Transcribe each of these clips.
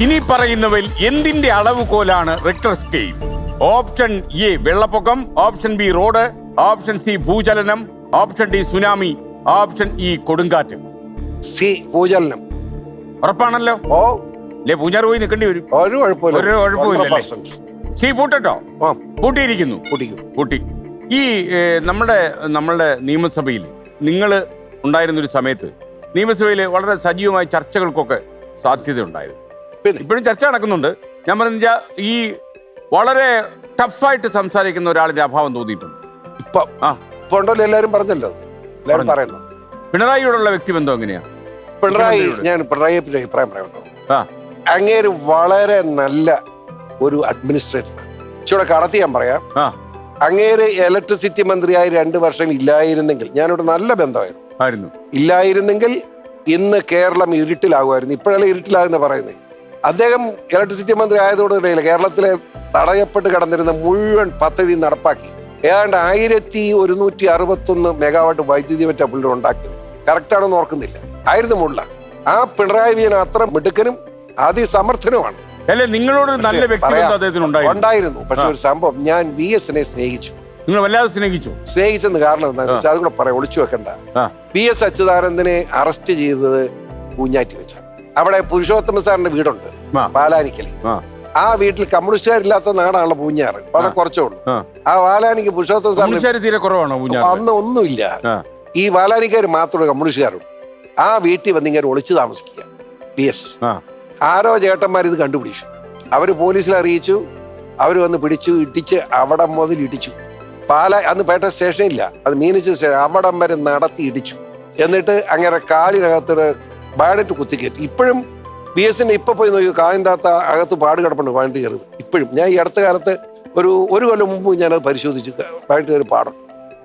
ഇനി പറയുന്നവയിൽ എന്തിന്റെ അളവുകോലാണ് റിക്ടർ സ്കെയിൽ ഓപ്ഷൻ എ വെള്ളപ്പൊക്കം. Option B road. Option C ഭൂചലനം. Option D tsunami option E കൊടുങ്കാറ്റ്. സി ഭൂചലനം. ഉറപ്പാണല്ലോ? ഓ. അല്ലേ പൂഞ്ഞാറ് പോയി നിൽക്കേണ്ടി വരും. ഒരു കുഴപ്പമില്ല. ഒരു കുഴപ്പമില്ലല്ലേ? 100% സി പൂട്ടട്ടോ? ആ. പൂട്ടിയിരിക്കുന്നു. പൂട്ടി. ഈ നമ്മുടെ നമ്മളുടെ നിയമസഭയിൽ നിങ്ങൾ ഉണ്ടായിരുന്ന ഒരു സമയത്ത് നിയമസഭയിൽ വളരെ സജീവമായ ചർച്ചകൾക്കൊക്കെ സാധ്യതയുണ്ടായിരുന്നു. പിന്നെ ഇപ്പോഴും ചർച്ച നടക്കുന്നുണ്ട്. ഞാൻ പറഞ്ഞ ഈ വളരെ ടഫായിട്ട് സംസാരിക്കുന്ന ഒരാളിന്റെ അഭാവം തോന്നിയിട്ടുണ്ട്. ഇപ്പൊ ആ. ഇപ്പൊ ഉണ്ടല്ലോ എല്ലാരും പറഞ്ഞല്ലോ. എല്ലാവരും. പറയുന്നു. പിണറായിയോടുള്ള വ്യക്തിബന്ധം എങ്ങനെയാ? പിണറായി ഞാൻ പിണറായി അഭിപ്രായം പറയട്ടോ അങ്ങേര് വളരെ നല്ല ഒരു അഡ്മിനിസ്ട്രേറ്റർ ഇച്ചിരി കടത്തി ഞാൻ പറയാം. അങ്ങേര് ഇലക്ട്രിസിറ്റി മന്ത്രിയായി രണ്ട് വർഷം ഇല്ലായിരുന്നെങ്കിൽ ഞാനിവിടെ നല്ല ബന്ധമായിരുന്നു. ഇല്ലായിരുന്നെങ്കിൽ ഇന്ന് കേരളം ഇരുട്ടിലാകുമായിരുന്നു. ഇപ്പോഴല്ല ഇരുട്ടിലാകുന്ന പറയുന്നത് അദ്ദേഹം ഇലക്ട്രിസിറ്റി മന്ത്രി ആയതോടുകൂടിയില്ല കേരളത്തിലെ തടയപ്പെട്ട് കിടന്നിരുന്ന മുഴുവൻ പദ്ധതി നടപ്പാക്കി. ഏതാണ്ട് ആയിരത്തി ഒരുന്നൂറ്റി അറുപത്തൊന്ന് മെഗാവാട്ട് വൈദ്യുതി പറ്റ പുള്ളി ഉണ്ടാക്കിയത് കറക്റ്റാണെന്ന് ഓർക്കുന്നില്ല. ആയിരുന്നു മുള്ള. ആ പിണറായി വിജയൻ അത്ര മിടുക്കനും അതിസമർത്ഥനുമാണ്. അല്ലെ നിങ്ങളോട് നല്ല ഉണ്ടായിരുന്നു. പക്ഷെ ഒരു സംഭവം ഞാൻ വി എസിനെ സ്നേഹിച്ചു. നിങ്ങൾ വല്ലാതെ സ്നേഹിച്ചു? സ്നേഹിച്ചെന്ന് കാരണം എന്താണെന്ന് വെച്ചാൽ അതുകൂടെ പറയാം ഒളിച്ചു വെക്കണ്ട. വി എസ് അച്യുതാനന്ദനെ അറസ്റ്റ് ചെയ്തത് കൂഞ്ഞാറ്റി വെച്ചാണ്. അവിടെ പുരുഷോത്തമ സാറിന്റെ വീടുണ്ട് പാലാനിക്കൽ ആ. വീട്ടിൽ കമ്മ്യൂണിസ്റ്റുകാരില്ലാത്ത നാടാണല്ലോ പൂഞ്ഞാറ്. വളരെ. കുറച്ചേ ഉള്ളൂ. ആ. വാലാനിക്ക് പുരുഷോത്തമ സാറിന് തീരെ കുറവാണോ അന്ന് ഒന്നുമില്ല. ഈ വാലാനിക്കാർ മാത്രമേ കമ്മ്യൂണിസ്റ്റുകാരുള്ളൂ. ആ വീട്ടിൽ വന്ന് ഇങ്ങനെ ഒളിച്ചു താമസിക്കുക. P S. ആരോ ചേട്ടന്മാർ ഇത് കണ്ടുപിടിച്ചു. അവർ പോലീസിൽ അറിയിച്ചു. അവർ വന്ന് പിടിച്ചു ഇടിച്ച് അവിടം മുതൽ ഇടിച്ചു. പാല അന്ന് പേട്ട സ്റ്റേഷനില്ല. അത് മീനച്ച സ്റ്റേഷൻ അവിടം വരെ നടത്തി ഇടിച്ചു. എന്നിട്ട് അങ്ങനെ കാലിനകത്ത് ബാഡറ്റ് കുത്തിക്കയറ്റി ഇപ്പോഴും ബി എസിന്റെ ഇപ്പൊ പോയി നോക്കി കാലിന്റെ അകത്ത് പാട് കിടപ്പുണ്ട് ബാഡറ്റ് കയറുന്നത് ഇപ്പോഴും. ഞാൻ ഈ അടുത്ത കാലത്ത് ഒരു ഒരു കൊല്ലം മുമ്പ് ഞാനത് പരിശോധിച്ചു ബാഡറ്റ് കയറി പാടും.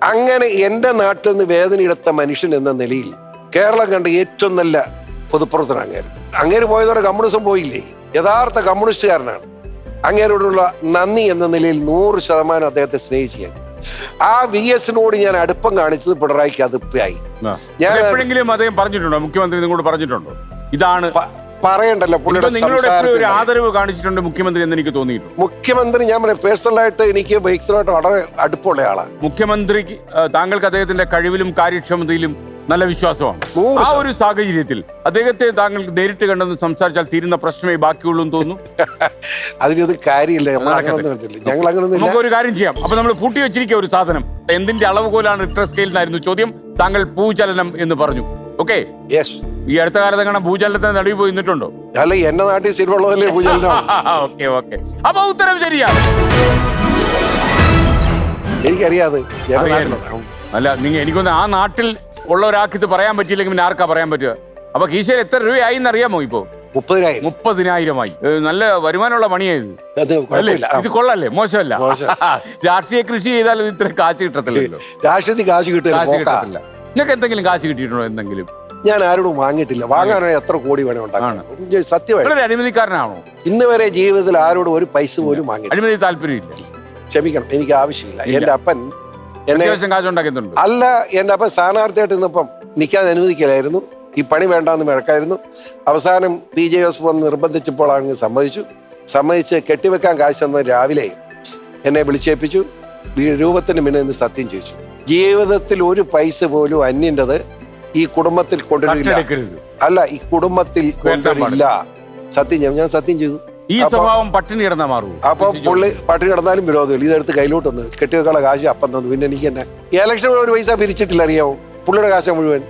അങ്ങനെ എന്റെ നാട്ടിൽ നിന്ന് വേദനയെടുത്ത മനുഷ്യൻ എന്ന നിലയിൽ കേരളം കണ്ട ഏറ്റവും നല്ല പൊതുപ്രവർത്തനം അങ്ങേര്. അങ്ങേര് പോയതോടെ കമ്മ്യൂണിസം പോയില്ലേ? യഥാർത്ഥ കമ്മ്യൂണിസ്റ്റുകാരനാണ്. അങ്ങേരോടുള്ള നന്ദി എന്ന നിലയിൽ നൂറ് ശതമാനം അദ്ദേഹത്തെ സ്നേഹിച്ചു ഞാൻ. ആ വി എസിനോട് ഞാൻ അടുപ്പം കാണിച്ചത് പിണറായിക്ക് അതിപ്പായി. ഞാൻ എപ്പോഴെങ്കിലും അദ്ദേഹം പറഞ്ഞിട്ടുണ്ടോ? മുഖ്യമന്ത്രി നിങ്ങളോട് പറഞ്ഞിട്ടുണ്ടോ? ഇതാണ് പറയണ്ടല്ലോ പുള്ളിയുടെ ഒരു ആദരവ് കാണിച്ചിട്ടുണ്ട് മുഖ്യമന്ത്രി എന്ന് എനിക്ക് തോന്നിയിട്ടുണ്ട്. മുഖ്യമന്ത്രി ഞാൻ പറയാം പേഴ്സണലായിട്ട് എനിക്ക് ബൈക്സിനായിട്ട് വളരെ അടുപ്പമുള്ള ആളാണ് മുഖ്യമന്ത്രിക്ക് താങ്കൾക്ക് അദ്ദേഹത്തിന്റെ കഴിവിലും കാര്യക്ഷമതയിലും നല്ല വിശ്വാസമാണ്. ആ ഒരു സാഹചര്യത്തിൽ അദ്ദേഹത്തെ താങ്കൾക്ക് നേരിട്ട് കണ്ടെന്ന് സംസാരിച്ചാൽ തീരുന്ന പ്രശ്നമേ ബാക്കിയുള്ളൂ എന്ന് തോന്നുന്നു? അതിനൊന്നും കാര്യമില്ല ഞങ്ങൾ അങ്ങനൊന്നും നമുക്ക് ഒരു കാര്യം ചെയ്യാം. അപ്പൊ നമ്മൾ പൂട്ടി വെച്ചിരിക്കുക ഒരു സാധനം. എന്തിന്റെ അളവ് പോലാണ് റിക്ടർ സ്കെയിൽ എന്നായിരുന്നു ചോദ്യം. താങ്കൾ ഭൂചലനം എന്ന് പറഞ്ഞു. ഓക്കെ? യെസ് ഈ അടുത്ത കാലത്ത് എങ്ങനെ ഭൂചലനത്തിന് നടുവിൽ പോയി നിന്നിട്ടുണ്ടോ? അല്ല എന്റെ നാട്ടിൽ പൂജലിനോ ഓക്കെ ഓക്കെ. അപ്പൊ ഉത്തരം ശരിയാ എനിക്കറിയാതെ. അല്ല നിങ്ങൾ എനിക്കൊന്ന് ആ നാട്ടിൽ ഉള്ള ഒരാൾക്ക് ഇത് പറയാൻ പറ്റിയില്ലെങ്കിൽ പിന്നെ ആർക്കാ പറയാൻ പറ്റുക? അപ്പൊ കീശയിൽ എത്ര രൂപയായി എന്നറിയാമോ ഇപ്പോ? മുപ്പതിനായിരം. മുപ്പതിനായിരമായി. ഏ, നല്ല വരുമാനമുള്ള പണിയായിരുന്നു. അത് അല്ലേ? കുഴപ്പമില്ല. ഇത് കൊള്ളല്ലേ? മോശമല്ല. രാഷ്ട്രീയ കൃഷി ചെയ്താലും ഇത്ര കാശ് കിട്ടത്തില്ലല്ലോ. രാഷ്ട്രീയത്തിൽ കാശ് കിട്ടുക കാശ് പോക്കാ കിട്ടത്തില്ല. നിങ്ങൾക്ക് എന്തെങ്കിലും കാശ് കിട്ടിയിട്ടുണ്ടോ എന്തെങ്കിലും? ഞാൻ ആരോടും വാങ്ങിയിട്ടില്ല. വാങ്ങാനാണ് എത്ര കോടി വേണേ ഉണ്ടാക്കാം സത്യമായിട്ട്. നിങ്ങളൊരു അഴിമതിക്കാരനാണോ? ഇന്ന് വരെ ജീവിതത്തിൽ ആരോടും ഒരു പൈസ പോലും വാങ്ങിയിട്ടില്ല. അഴിമതി താല്പര്യമില്ല. ക്ഷമിക്കണം എനിക്ക് ആവശ്യമില്ല. ഇല്ല. എന്റെ അപ്പൻ എന്നെ അത്യാവശ്യം കാശ് ഉണ്ടാക്കുന്നുണ്ട് അല്ല എന്റെ അപ്പൻ സ്ഥാനാർത്ഥിയായിട്ട് ഇന്നിപ്പം നിൽക്കാൻ അനുവദിക്കലായിരുന്നു. ഈ പണി വേണ്ടാന്ന് മിഴക്കായിരുന്നു. അവസാനം പി ജെ എസ് വന്ന് നിർബന്ധിച്ചപ്പോൾ അങ്ങ് സമ്മതിച്ചു. സമ്മതിച്ച് കെട്ടിവെക്കാൻ കാശ് തന്ന രാവിലെ എന്നെ വിളിച്ചേൽപ്പിച്ചു. രൂപത്തിന് മുന്നേ നിന്ന് സത്യം ചോദിച്ചു. ജീവിതത്തിൽ ഒരു പൈസ പോലും അന്യന്റെത് ഈ കുടുംബത്തിൽ കൊണ്ടുവരില്ല. അല്ല ഈ കുടുംബത്തിൽ കൊണ്ടുവരില്ല. സത്യം ചെയ്യും ഞാൻ സത്യം ചെയ്തു. ഈ സ്വഭാവം പട്ടിണി കിടന്നാ മാറും അപ്പൊ പുള്ളി പട്ടിണി കിടന്നാലും വിരോധമില്ല. ഇതെടുത്ത് കയ്യിലോട്ട് വന്ന് കെട്ടിവെക്കാനുള്ള കാശ് അപ്പം തന്നു. പിന്നെ എനിക്ക് തന്നെ ഈ ഇലക്ഷൻ ഒരു പൈസ പിരിച്ചിട്ടില്ല അറിയാവോ? പുള്ളിയുടെ കാശ മുഴുവൻ.